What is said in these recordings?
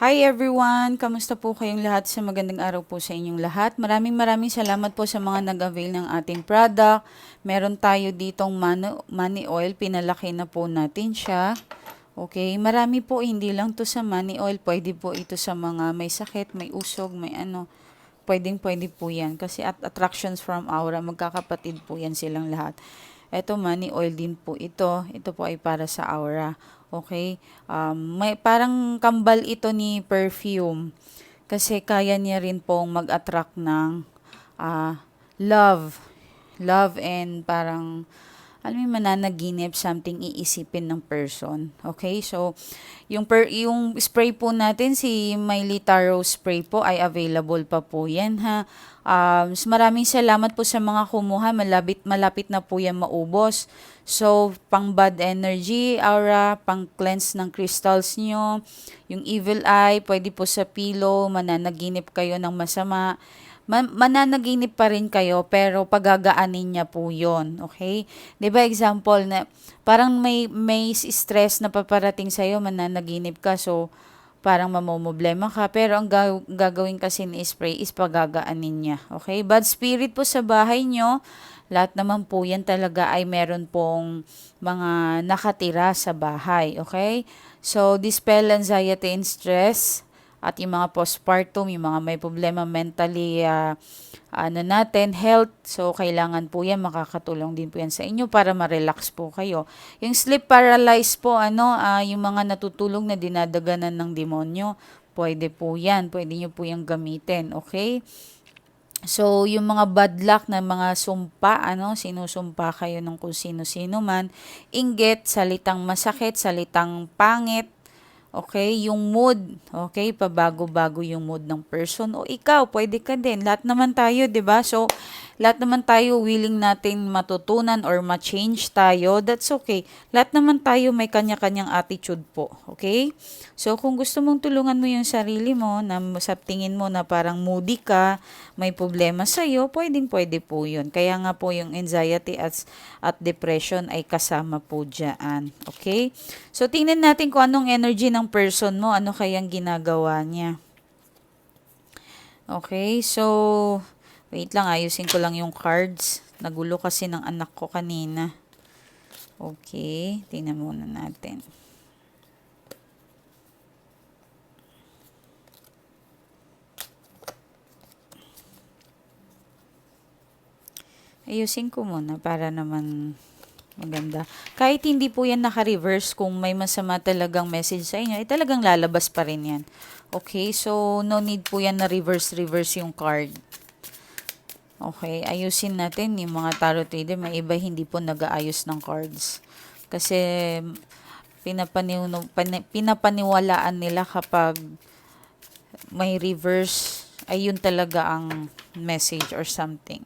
Hi everyone! Kamusta po kayong lahat? Sa magandang araw po sa inyong lahat. Maraming maraming salamat po sa mga nag-avail ng ating product. Meron tayo ditong money, oil. Pinalaki na po natin siya. Okay, marami po, hindi lang to sa money oil. Pwede po ito sa mga may sakit, may usog, may ano. Pwedeng pwede po yan. Kasi at attractions from aura, magkakapatid po yan silang lahat. Ito, money oil din po ito. Ito po ay para sa aura. Okay? Um, may parang kambal ito ni perfume. Kasi kaya niya rin pong mag-attract ng ah, love. Love and parang alam mo, mananaginip, something iisipin ng person. Okay? So, yung, per, yung spray po natin, si Miley Taro spray po, ay available pa po yan, ha? Um, maraming salamat po sa mga kumuha. Malapit, malapit na po yan maubos. So, pang bad energy, aura, pang cleanse ng crystals nyo, yung evil eye, pwede po sa pillow, mananaginip kayo ng masama man- mananaginip pa rin kayo pero pagagaanin niya po yon okay? 'di ba example na parang may may stress na paparating sa iyo mananaginip ka so parang mamomblema ka pero ang ga- gagawin kasi ni spray is pagagaanin niya okay? Bad spirit po sa bahay nyo lahat naman po yan talaga ay meron pong mga nakatira sa bahay okay? So dispel anxiety and stress at yung mga postpartum, yung mga may problema mentally, uh, ano natin, health. So, kailangan po yan, makakatulong din po yan sa inyo para ma-relax po kayo. Yung sleep paralyzed po, ano, uh, yung mga natutulog na dinadaganan ng demonyo, pwede po yan. Pwede nyo po yung gamitin, okay? So, yung mga bad luck na mga sumpa, ano, sinusumpa kayo ng kung sino-sino man, inggit, salitang masakit, salitang pangit, Okay, yung mood, okay, pabago-bago yung mood ng person o ikaw, pwede ka din. Lahat naman tayo, 'di ba? So, lahat naman tayo willing natin matutunan or ma-change tayo, that's okay. Lahat naman tayo may kanya-kanyang attitude po, okay? So, kung gusto mong tulungan mo yung sarili mo, na sa tingin mo na parang moody ka, may problema sa iyo, pwedeng pwede po yun. Kaya nga po yung anxiety at, at depression ay kasama po dyan, okay? So, tingnan natin kung anong energy ng person mo, ano kayang ginagawa niya. Okay, so, Wait lang, ayusin ko lang yung cards. Nagulo kasi ng anak ko kanina. Okay, tingnan muna natin. Ayusin ko muna para naman maganda. Kahit hindi po yan naka-reverse, kung may masama talagang message sa inyo, eh talagang lalabas pa rin yan. Okay, so no need po yan na reverse-reverse yung card. Okay, ayusin natin yung mga tarot reader. May iba hindi po nag-aayos ng cards. Kasi pinapaniw, pinapaniwalaan nila kapag may reverse, ay yun talaga ang message or something.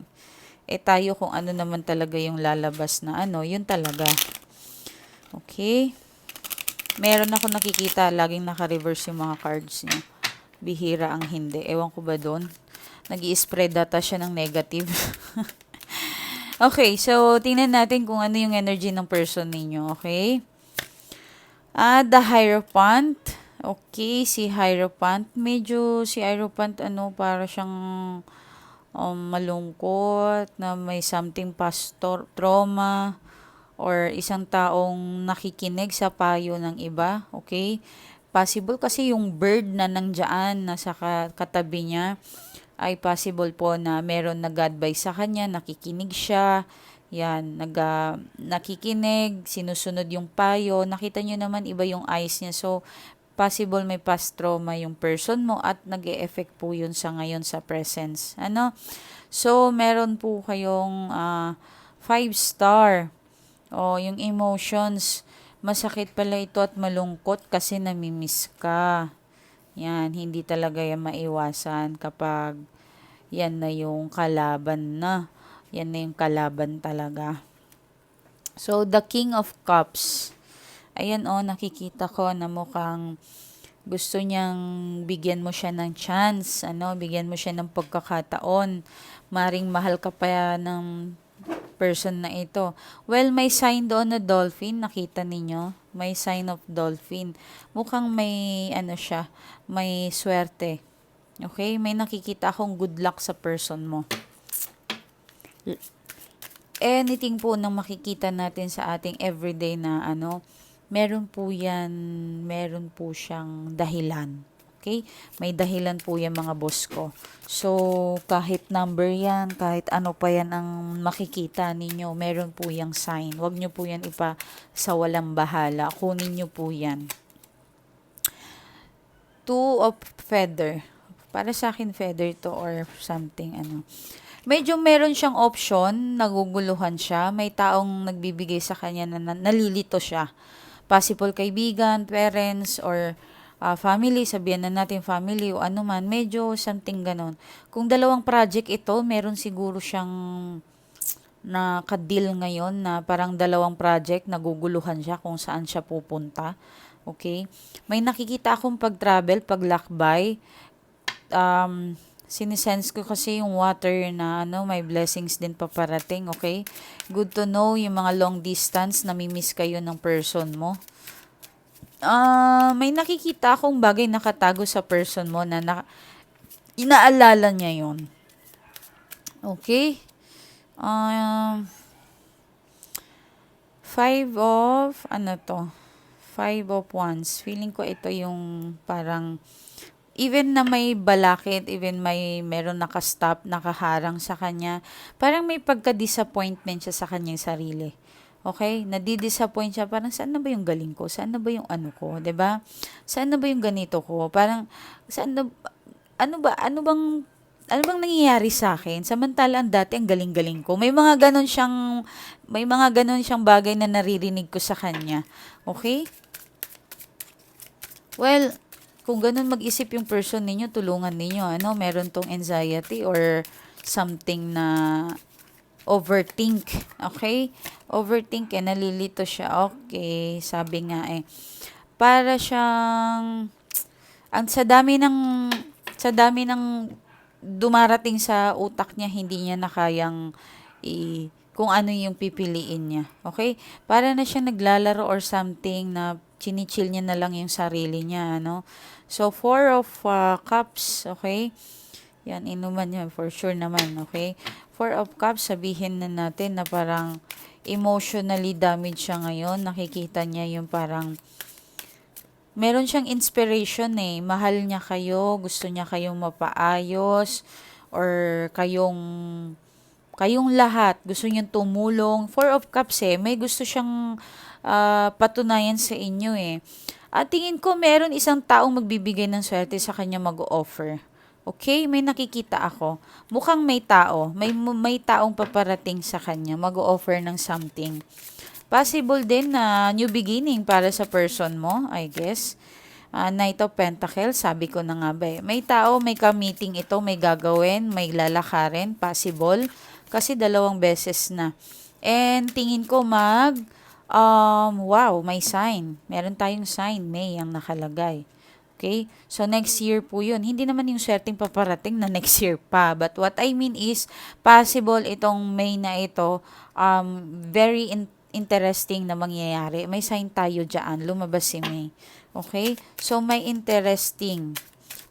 Eh tayo kung ano naman talaga yung lalabas na ano, yun talaga. Okay. Meron ako nakikita, laging naka-reverse yung mga cards niya. Bihira ang hindi. Ewan ko ba doon? Nag spread data siya ng negative. okay, so tingnan natin kung ano yung energy ng person ninyo, okay? Ah, the Hierophant. Okay, si Hierophant. Medyo si Hierophant, ano, para siyang um, malungkot, na may something past trauma, or isang taong nakikinig sa payo ng iba, okay? Possible kasi yung bird na nandiyan, nasa katabi niya, ay possible po na meron nag-advise sa kanya, nakikinig siya, yan, nag, uh, nakikinig, sinusunod yung payo, nakita nyo naman iba yung eyes niya. So, possible may past trauma yung person mo at nag effect po yun sa ngayon sa presence. Ano? So, meron po kayong uh, five star. O, yung emotions, masakit pala ito at malungkot kasi namimiss ka. Yan, hindi talaga yan maiwasan kapag yan na yung kalaban na. Yan na yung kalaban talaga. So, the King of Cups. Ayan o, oh, nakikita ko na mukhang gusto niyang bigyan mo siya ng chance, ano, bigyan mo siya ng pagkakataon. Maring mahal ka pa ng person na ito. Well, may sign doon na dolphin. Nakita ninyo? May sign of dolphin. Mukhang may, ano siya, may swerte. Okay? May nakikita akong good luck sa person mo. Anything po na makikita natin sa ating everyday na ano, meron po yan, meron po siyang dahilan. Okay? May dahilan po yan mga boss ko. So, kahit number yan, kahit ano pa yan ang makikita ninyo, meron po yung sign. Huwag nyo po yan ipa sa walang bahala. Kunin nyo po yan. Two of feather. Para sa akin, feather to or something, ano. Medyo meron siyang option, naguguluhan siya. May taong nagbibigay sa kanya na, na nalilito siya. Possible kaibigan, parents, or uh, family, sabihan na natin family o ano man, medyo something ganon. Kung dalawang project ito, meron siguro siyang nakadil ngayon na parang dalawang project, naguguluhan siya kung saan siya pupunta. Okay? May nakikita akong pag-travel, pag-lakbay. Um, sinisense ko kasi yung water na ano, may blessings din paparating, okay? Good to know yung mga long distance, namimiss kayo ng person mo ah may nakikita akong bagay nakatago sa person mo na, na inaalala niya yon. Okay? Um, five of, ano to? Five of wands. Feeling ko ito yung parang, even na may balakid, even may meron nakastop, nakaharang sa kanya, parang may pagka-disappointment siya sa kanyang sarili. Okay? Nadi-disappoint siya. Parang saan na ba yung galing ko? Saan na ba yung ano ko? ba? Saan na ba yung ganito ko? Parang saan na ano ba ano bang ano bang nangyayari sa akin? Samantalang dati ang galing-galing ko. May mga ganon siyang may mga ganon siyang bagay na naririnig ko sa kanya. Okay? Well, kung ganun mag-isip yung person ninyo, tulungan ninyo. Ano, meron tong anxiety or something na overthink. Okay? Overthink eh, nalilito siya. Okay, sabi nga eh. Para siyang, ang sa dami ng, sa dami ng dumarating sa utak niya, hindi niya na kayang i, kung ano yung pipiliin niya. Okay? Para na siya naglalaro or something na chinichill niya na lang yung sarili niya, ano? So, four of uh, cups, okay? Yan, inuman niya for sure naman, okay? Four of Cups, sabihin na natin na parang emotionally damaged siya ngayon. Nakikita niya yung parang meron siyang inspiration eh. Mahal niya kayo, gusto niya kayong mapaayos, or kayong kayong lahat, gusto niyang tumulong. Four of Cups eh, may gusto siyang uh, patunayan sa inyo eh. At tingin ko meron isang taong magbibigay ng swerte sa kanya mag-offer. Okay, may nakikita ako. Mukhang may tao, may may taong paparating sa kanya, mag-offer ng something. Possible din na new beginning para sa person mo, I guess. Uh, Knight of Pentacles, sabi ko na nga ba eh. May tao, may ka-meeting ito, may gagawin, may lalakarin, possible. Kasi dalawang beses na. And tingin ko mag, um, wow, may sign. Meron tayong sign, May ang nakalagay. Okay? So, next year po yun. Hindi naman yung swerteng paparating na next year pa. But what I mean is, possible itong May na ito, um, very in- interesting na mangyayari. May sign tayo dyan. Lumabas si May. Okay? So, may interesting.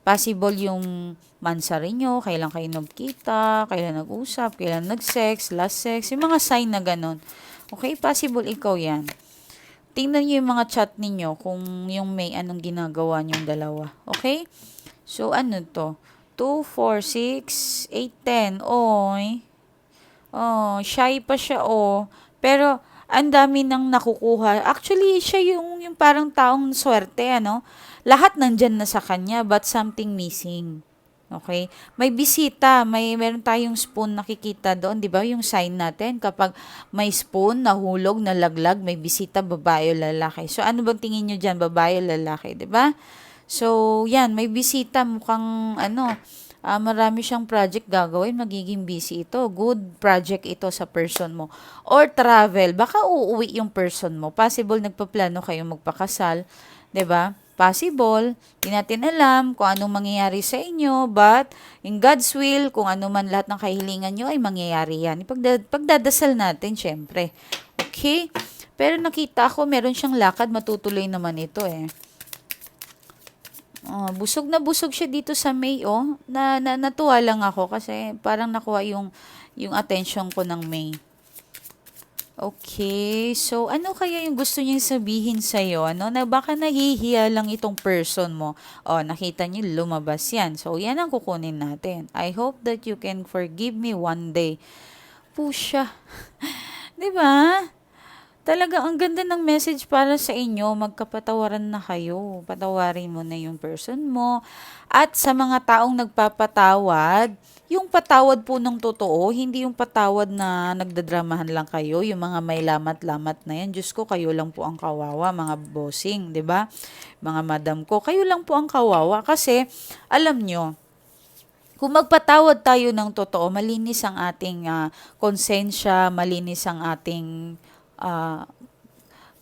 Possible yung mansari nyo, kailan kayo nagkita, kailan nag-usap, kailan nag-sex, last sex, yung mga sign na ganun. Okay? Possible ikaw yan. Tingnan niyo yung mga chat ninyo kung yung may anong ginagawa niyong dalawa. Okay? So, ano to? 2, 4, 6, 8, 10. Oy. Oh, shy pa siya, oh. Pero, ang dami nang nakukuha. Actually, siya yung, yung parang taong swerte, ano? Lahat nandyan na sa kanya, but something missing. Okay? May bisita, may meron tayong spoon nakikita doon, 'di ba? Yung sign natin kapag may spoon nahulog, nalaglag, may bisita babae o lalaki. So ano bang tingin niyo diyan, babae o lalaki, 'di ba? So, yan, may bisita mukhang ano, uh, marami siyang project gagawin, magiging busy ito. Good project ito sa person mo. Or travel, baka uuwi yung person mo. Possible nagpaplano kayo magpakasal, 'di ba? Possible. Di natin alam kung anong mangyayari sa inyo, but in God's will, kung ano man lahat ng kahilingan nyo ay mangyayari yan. Pagda- pagdadasal natin, syempre. Okay? Pero nakita ko, meron siyang lakad, matutuloy naman ito eh. Oh, busog na busog siya dito sa May, oh. Na, na natuwa lang ako kasi parang nakuha yung yung attention ko ng May. Okay, so ano kaya yung gusto niyang sabihin sa iyo, ano? Na baka nahihiya lang itong person mo. Oh, nakita niyo lumabas 'yan. So, 'yan ang kukunin natin. I hope that you can forgive me one day. Pusha. 'Di ba? Talaga, ang ganda ng message para sa inyo. Magkapatawaran na kayo. Patawarin mo na yung person mo. At sa mga taong nagpapatawad, yung patawad po ng totoo, hindi yung patawad na nagdadramahan lang kayo, yung mga may lamat-lamat na yan. Diyos ko, kayo lang po ang kawawa, mga bossing, 'di ba? Mga madam ko, kayo lang po ang kawawa kasi alam nyo, kung magpatawad tayo ng totoo, malinis ang ating ah, konsensya, malinis ang ating ah,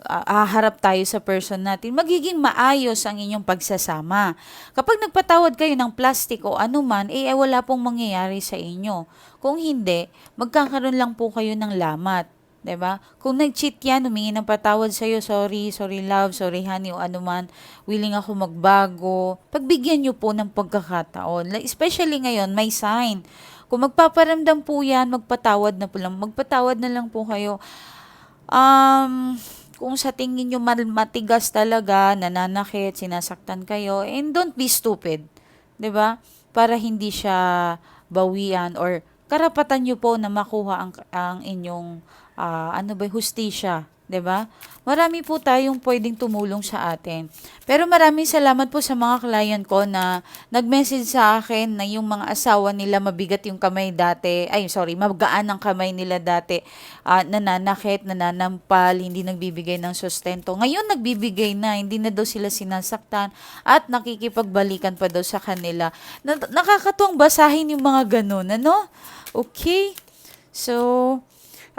ah, haharap tayo sa person natin, magiging maayos ang inyong pagsasama. Kapag nagpatawad kayo ng plastic o anuman, eh eh, wala pong mangyayari sa inyo. Kung hindi, magkakaroon lang po kayo ng lamat. 'di ba? Kung nag-cheat yan, humingi ng patawad sa'yo, sorry, sorry love, sorry honey, o anuman, willing ako magbago. Pagbigyan nyo po ng pagkakataon. Especially ngayon, may sign. Kung magpaparamdam po yan, magpatawad na po lang. Magpatawad na lang po kayo. Um, kung sa tingin nyo matigas talaga, nananakit, sinasaktan kayo, and don't be stupid. ba? Para hindi siya bawian or karapatan nyo po na makuha ang, ang inyong ah, ano ba, hustisya. Ba? Marami po tayong pwedeng tumulong sa atin. Pero maraming salamat po sa mga client ko na nag-message sa akin na yung mga asawa nila mabigat yung kamay dati. Ay, sorry, magaan ang kamay nila dati. Ah, nananakit, nananampal, hindi nagbibigay ng sustento. Ngayon nagbibigay na, hindi na daw sila sinasaktan at nakikipagbalikan pa daw sa kanila. Na, nakakatuwang basahin yung mga ganun, ano? Okay? So,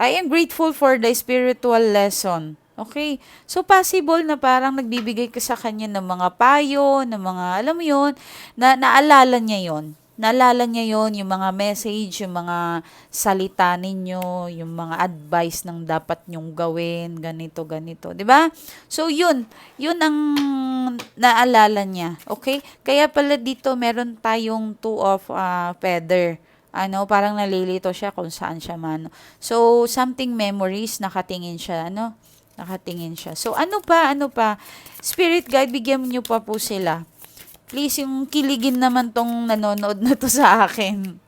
I am grateful for the spiritual lesson. Okay? So, possible na parang nagbibigay ka sa kanya ng mga payo, ng mga, alam mo yun, na naalala niya yon Naalala niya yon yung mga message, yung mga salita ninyo, yung mga advice ng dapat nyong gawin, ganito, ganito. ba? So, yun. Yun ang naalala niya. Okay? Kaya pala dito, meron tayong two of uh, feather ano, parang nalilito siya kung saan siya man. So, something memories, nakatingin siya, ano, nakatingin siya. So, ano pa, ano pa, spirit guide, bigyan niyo pa po sila. Please, yung kiligin naman tong nanonood na to sa akin.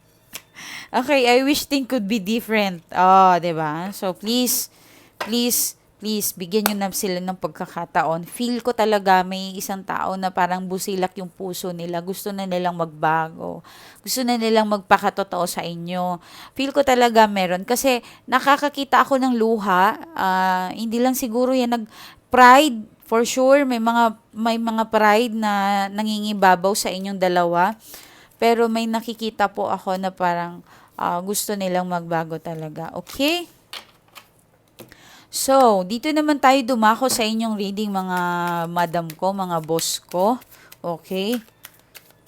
Okay, I wish things could be different. Oh, 'di ba? So please, please please, bigyan nyo na sila ng pagkakataon. Feel ko talaga may isang tao na parang busilak yung puso nila. Gusto na nilang magbago. Gusto na nilang magpakatotoo sa inyo. Feel ko talaga meron. Kasi nakakakita ako ng luha. Uh, hindi lang siguro yan nag... Pride, for sure, may mga, may mga pride na nangingibabaw sa inyong dalawa. Pero may nakikita po ako na parang uh, gusto nilang magbago talaga. Okay? So, dito naman tayo dumako sa inyong reading mga madam ko, mga boss ko. Okay?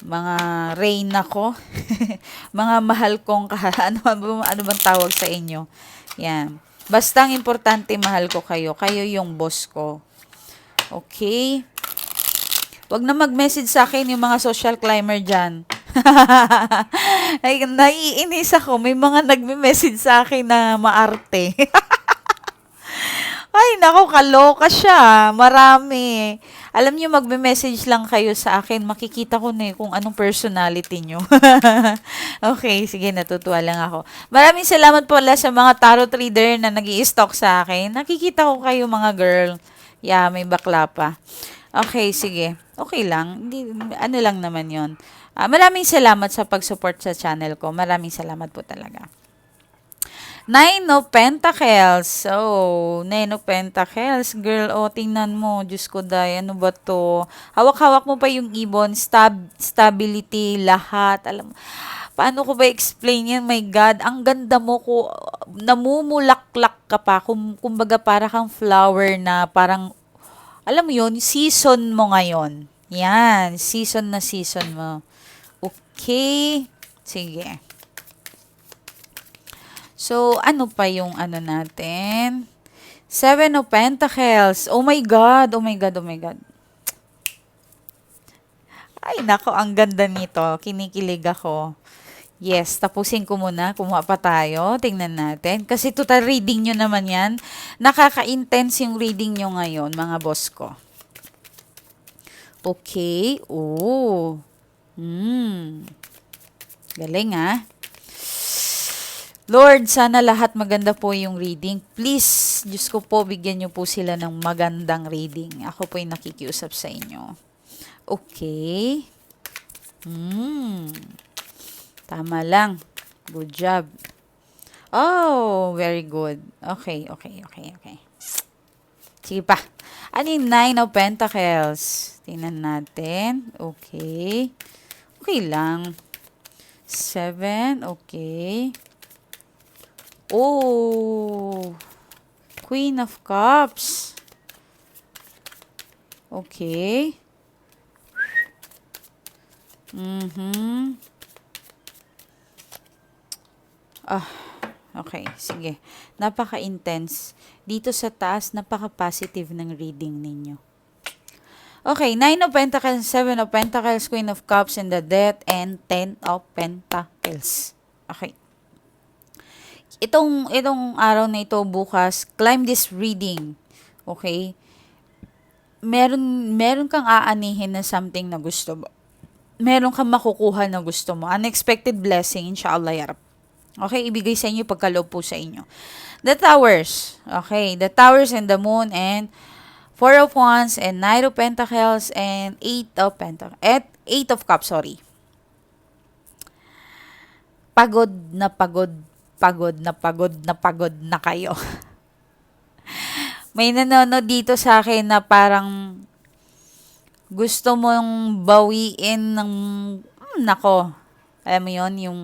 Mga reyna ko. mga mahal kong ka, ano, ano bang tawag sa inyo? Yan. Basta ang importante mahal ko kayo. Kayo yung boss ko. Okay? Huwag na mag-message sa akin yung mga social climber dyan. Ay, naiinis ako. May mga nagme-message sa akin na maarte. Ay, nako, kaloka siya. Marami. Alam niyo, magme-message lang kayo sa akin. Makikita ko na eh kung anong personality niyo. okay, sige, natutuwa lang ako. Maraming salamat po pala sa mga tarot reader na nag stock sa akin. Nakikita ko kayo mga girl. Yeah, may bakla pa. Okay, sige. Okay lang. Hindi, ano lang naman yon. Uh, maraming salamat sa pag-support sa channel ko. Maraming salamat po talaga. Nine of Pentacles. So, Nine of Pentacles. Girl, oh, tingnan mo. Diyos ko, day. Ano ba to? Hawak-hawak mo pa yung ibon. Stab stability, lahat. Alam Paano ko ba explain yan? My God, ang ganda mo ko. Namumulaklak ka pa. Kum, kumbaga, para kang flower na parang Alam mo yun, season mo ngayon. Yan, season na season mo. Okay. Sige. So, ano pa yung ano natin? Seven of Pentacles. Oh my God, oh my God, oh my God. Ay, nako, ang ganda nito. Kinikilig ako. Yes, tapusin ko muna. Kumuha pa tayo. Tingnan natin. Kasi total reading nyo naman yan. Nakaka-intense yung reading nyo ngayon, mga boss ko. Okay. Oh. Hmm. Galing ah. Lord, sana lahat maganda po yung reading. Please, Diyos ko po, bigyan niyo po sila ng magandang reading. Ako po yung nakikiusap sa inyo. Okay. Hmm. Tama lang. Good job. Oh, very good. Okay, okay, okay, okay. Sige pa. Ano yung Nine of Pentacles? Tingnan natin. Okay. Okay lang. Seven. Okay. Oh. Queen of Cups. Okay. Mhm. Ah, okay. Sige. Napaka-intense. Dito sa taas, napaka-positive ng reading ninyo. Okay, Nine of Pentacles, Seven of Pentacles, Queen of Cups, and the Death, and Ten of Pentacles. Okay. Itong, itong araw na ito, bukas, climb this reading. Okay? Meron, meron kang aanihin na something na gusto mo. Meron kang makukuha na gusto mo. Unexpected blessing, inshallah, yarab. Okay, ibigay sa inyo pagkaloob po sa inyo. The Towers. Okay, the Towers and the Moon and Four of Wands and Knight of Pentacles and Eight of Pentacles. At Eight of Cups, sorry. Pagod na pagod, pagod na pagod na pagod na kayo. May nanonood dito sa akin na parang gusto mong bawiin ng, hmm, nako, alam mo yon yung,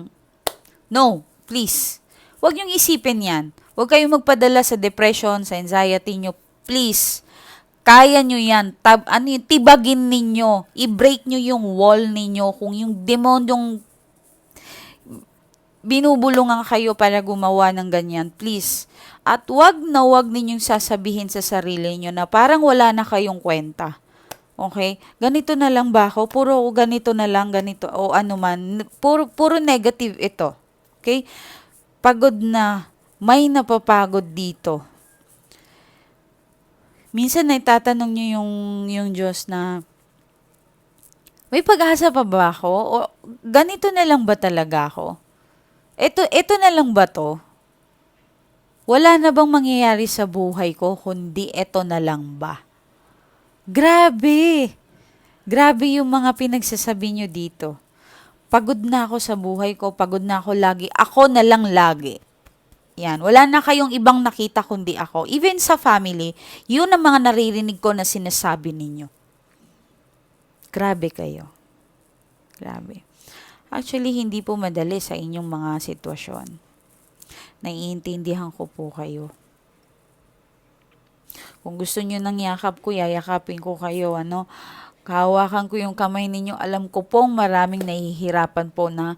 no, please. Huwag niyong isipin yan. Huwag kayong magpadala sa depression, sa anxiety niyo. Please. Kaya nyo yan. Tab, ano yun, tibagin ninyo. I-break nyo yung wall ninyo. Kung yung demonyong binubulungan kayo para gumawa ng ganyan, please. At wag na wag ninyong sasabihin sa sarili nyo na parang wala na kayong kwenta. Okay? Ganito na lang ba ako? Puro ganito na lang, ganito, o ano man. Puro, puro negative ito. Okay? Pagod na. May napapagod dito. Minsan na itatanong nyo yung, yung Diyos na, may pag-asa pa ba ako? O ganito na lang ba talaga ako? Ito, ito na lang ba to? Wala na bang mangyayari sa buhay ko kundi ito na lang ba? Grabe! Grabe yung mga pinagsasabi nyo dito. Pagod na ako sa buhay ko, pagod na ako lagi. Ako na lang lagi. Yan, wala na kayong ibang nakita kundi ako. Even sa family, yun ang mga naririnig ko na sinasabi ninyo. Grabe kayo. Grabe. Actually, hindi po madali sa inyong mga sitwasyon. Naiintindihan ko po kayo. Kung gusto nyo ng yakap ko, yayakapin ko kayo, ano, kahawakan ko yung kamay ninyo. Alam ko pong maraming nahihirapan po na,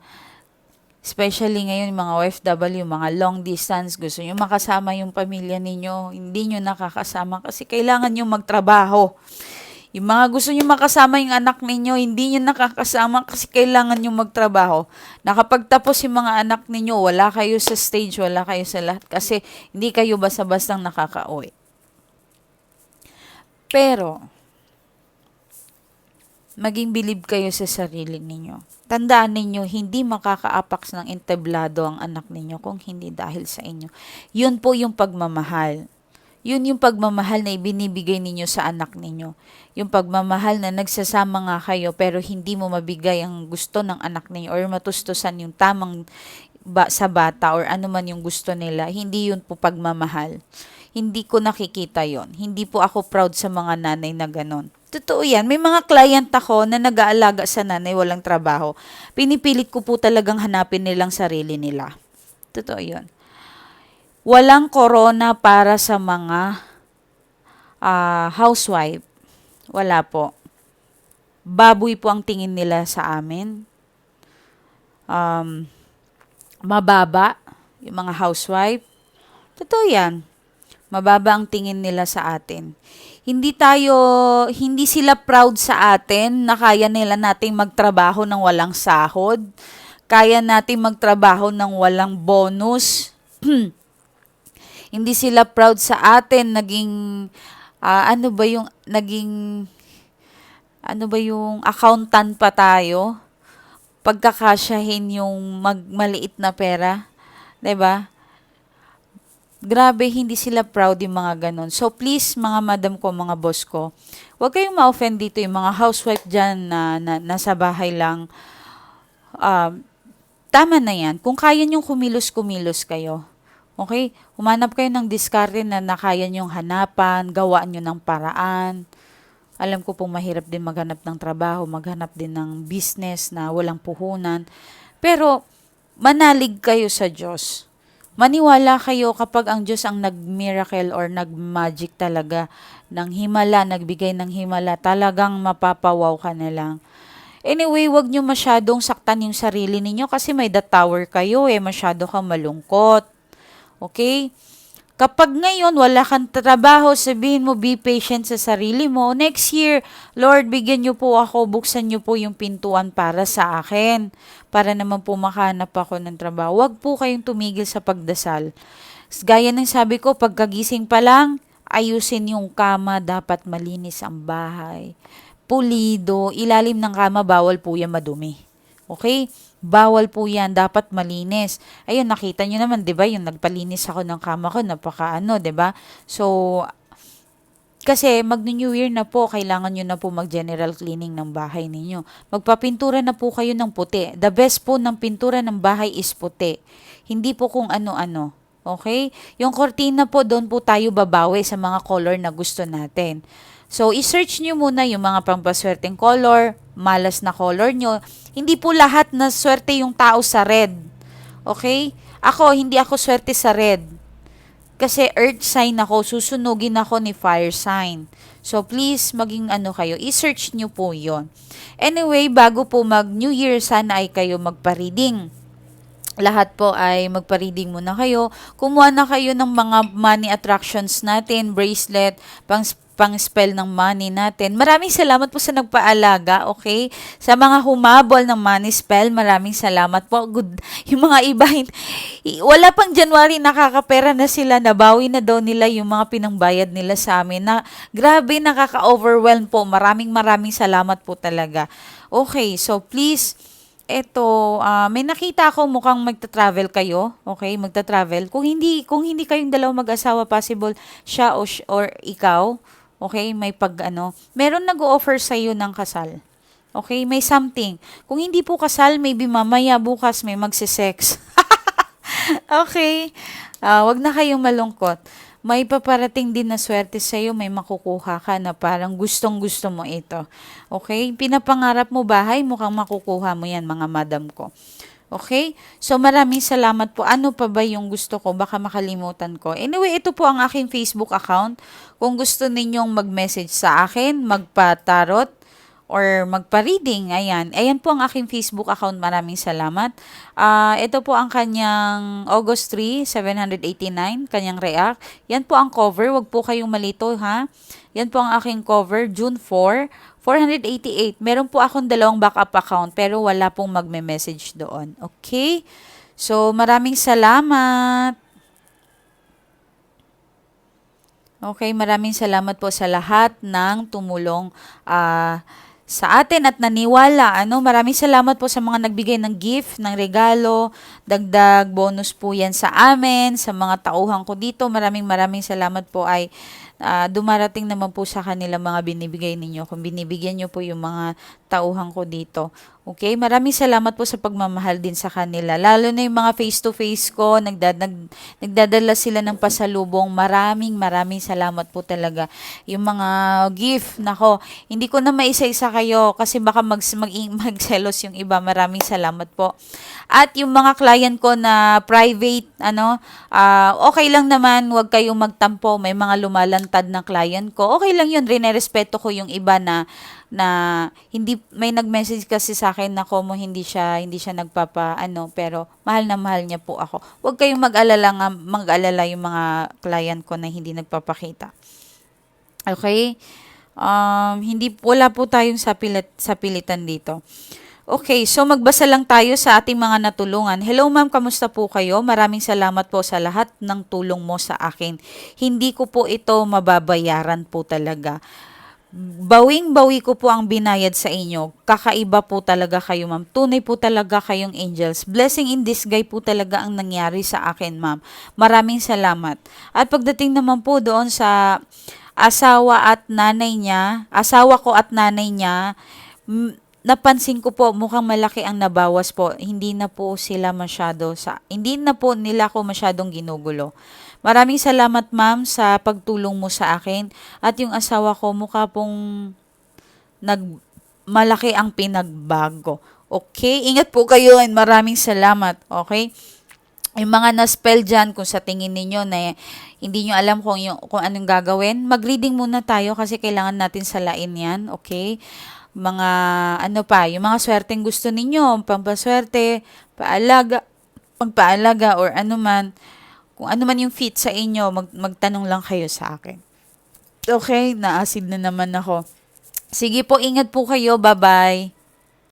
especially ngayon, mga OFW, mga long distance, gusto nyo makasama yung pamilya ninyo, hindi nyo nakakasama kasi kailangan nyo magtrabaho. Yung mga gusto nyo makasama yung anak ninyo, hindi nyo nakakasama kasi kailangan nyo magtrabaho. Nakapagtapos yung mga anak ninyo, wala kayo sa stage, wala kayo sa lahat kasi hindi kayo basta-bastang nakaka-uwi. Pero, maging bilib kayo sa sarili ninyo. Tandaan ninyo, hindi makaka-apax ng entablado ang anak ninyo kung hindi dahil sa inyo. Yun po yung pagmamahal. Yun yung pagmamahal na ibinibigay ninyo sa anak ninyo. Yung pagmamahal na nagsasama nga kayo pero hindi mo mabigay ang gusto ng anak ninyo or matustusan yung tamang ba, sa bata or ano man yung gusto nila. Hindi yun po pagmamahal. Hindi ko nakikita yon. Hindi po ako proud sa mga nanay na ganon. Totoo yan. May mga client ako na nag-aalaga sa nanay walang trabaho. Pinipilit ko po talagang hanapin nilang sarili nila. Totoo yun. Walang corona para sa mga uh, housewife. Wala po. Baboy po ang tingin nila sa amin. Um, mababa, yung mga housewife. Totoo yan. Mababa ang tingin nila sa atin. Hindi tayo, hindi sila proud sa atin na kaya nila nating magtrabaho ng walang sahod. Kaya nating magtrabaho ng walang bonus. hindi sila proud sa atin naging ah, ano ba yung naging ano ba yung accountant pa tayo pagkakasyahin yung magmaliit na pera 'di ba Grabe, hindi sila proud yung mga ganun. So please, mga madam ko, mga boss ko, huwag kayong ma-offend dito yung mga housewife dyan na, na nasa bahay lang. Um, tama na yan. Kung kaya nyong kumilos-kumilos kayo, okay? Humanap kayo ng diskarte na nakaya nyong hanapan, gawaan nyo ng paraan. Alam ko pong mahirap din maghanap ng trabaho, maghanap din ng business na walang puhunan. Pero, manalig kayo sa Diyos. Maniwala kayo kapag ang Diyos ang nag-miracle or nag-magic talaga ng himala, nagbigay ng himala, talagang mapapawaw ka na lang. Anyway, wag nyo masyadong saktan yung sarili ninyo kasi may the tower kayo eh, masyado kang malungkot. Okay? Kapag ngayon wala kang trabaho, sabihin mo, be patient sa sarili mo. Next year, Lord, bigyan niyo po ako, buksan niyo po yung pintuan para sa akin. Para naman po makahanap ako ng trabaho. Huwag po kayong tumigil sa pagdasal. Gaya ng sabi ko, pagkagising pa lang, ayusin yung kama, dapat malinis ang bahay. Pulido, ilalim ng kama, bawal po yan madumi. Okay? Bawal po yan, dapat malinis. Ayun, nakita nyo naman, di ba, yung nagpalinis ako ng kama ko, napaka ano, di ba? So, kasi mag-New Year na po, kailangan nyo na po mag-general cleaning ng bahay ninyo. Magpapintura na po kayo ng puti. The best po ng pintura ng bahay is puti. Hindi po kung ano-ano. Okay? Yung kortina po, doon po tayo babawi sa mga color na gusto natin. So, i-search nyo muna yung mga pampaswerteng color, malas na color nyo. Hindi po lahat na swerte yung tao sa red. Okay? Ako, hindi ako swerte sa red. Kasi earth sign ako, susunugin ako ni fire sign. So, please, maging ano kayo, i-search nyo po yon. Anyway, bago po mag-New Year, sana ay kayo magpa-reading lahat po ay magpa-reading muna kayo. Kumuha na kayo ng mga money attractions natin, bracelet, pang pang-spell ng money natin. Maraming salamat po sa nagpaalaga, okay? Sa mga humabol ng money spell, maraming salamat po. Good. Yung mga iba, wala pang January, nakakapera na sila, nabawi na daw nila yung mga pinangbayad nila sa amin. Na, grabe, nakaka-overwhelm po. Maraming maraming salamat po talaga. Okay, so please, eto, uh, may nakita ako mukhang magta-travel kayo, okay? Magta-travel. Kung hindi kung hindi kayong dalawa mag-asawa possible siya o or ikaw, okay? May pag ano, meron nag-o-offer sa iyo ng kasal. Okay, may something. Kung hindi po kasal, maybe mamaya bukas may magse-sex. okay. Uh, wag na kayong malungkot may paparating din na swerte sa iyo, may makukuha ka na parang gustong gusto mo ito. Okay? Pinapangarap mo bahay, mukhang makukuha mo yan mga madam ko. Okay? So maraming salamat po. Ano pa ba yung gusto ko? Baka makalimutan ko. Anyway, ito po ang aking Facebook account. Kung gusto ninyong mag-message sa akin, magpa-tarot, or magpa-reading. Ayan. Ayan po ang aking Facebook account. Maraming salamat. Uh, ito po ang kanyang August 3, 789, kanyang react. Yan po ang cover. Huwag po kayong malito, ha? Yan po ang aking cover. June 4, 488. Meron po akong dalawang backup account pero wala pong magme-message doon. Okay? So, maraming salamat. Okay, maraming salamat po sa lahat ng tumulong uh, sa atin at naniwala. Ano, maraming salamat po sa mga nagbigay ng gift, ng regalo, dagdag bonus po yan sa amin, sa mga tauhan ko dito. Maraming maraming salamat po ay uh, dumarating naman po sa kanila mga binibigay ninyo. Kung binibigyan nyo po yung mga tauhan ko dito. Okay, maraming salamat po sa pagmamahal din sa kanila. Lalo na yung mga face-to-face ko, nagdad, nag, nagdadala sila ng pasalubong. Maraming maraming salamat po talaga. Yung mga gift, nako, hindi ko na maisa-isa kayo kasi baka mag, mag, magselos yung iba. Maraming salamat po. At yung mga client ko na private, ano, uh, okay lang naman, huwag kayong magtampo. May mga lumalan tumantad na client ko. Okay lang yun, rinerespeto ko yung iba na na hindi may nag-message kasi sa akin na como hindi siya hindi siya nagpapa ano pero mahal na mahal niya po ako. Huwag kayong mag-alala nga mag-alala yung mga client ko na hindi nagpapakita. Okay? Um, hindi wala po tayong sapilit sapilitan dito. Okay, so magbasa lang tayo sa ating mga natulungan. Hello ma'am, kamusta po kayo? Maraming salamat po sa lahat ng tulong mo sa akin. Hindi ko po ito mababayaran po talaga. Bawing-bawi ko po ang binayad sa inyo. Kakaiba po talaga kayo, ma'am. Tunay po talaga kayong angels. Blessing in disguise po talaga ang nangyari sa akin, ma'am. Maraming salamat. At pagdating naman po doon sa asawa at nanay niya, asawa ko at nanay niya, napansin ko po mukhang malaki ang nabawas po. Hindi na po sila masyado sa hindi na po nila ako masyadong ginugulo. Maraming salamat ma'am sa pagtulong mo sa akin at yung asawa ko mukha pong nag malaki ang pinagbago. Okay? Ingat po kayo and maraming salamat. Okay? Yung mga na-spell dyan, kung sa tingin ninyo na hindi nyo alam kung, yung, kung anong gagawin, mag-reading muna tayo kasi kailangan natin salain yan, okay? Mga, ano pa, yung mga swerteng gusto ninyo, pampaswerte, paalaga, pagpaalaga, or ano man, kung ano man yung fit sa inyo, mag, magtanong lang kayo sa akin. Okay, naasid na naman ako. Sige po, ingat po kayo. Bye-bye.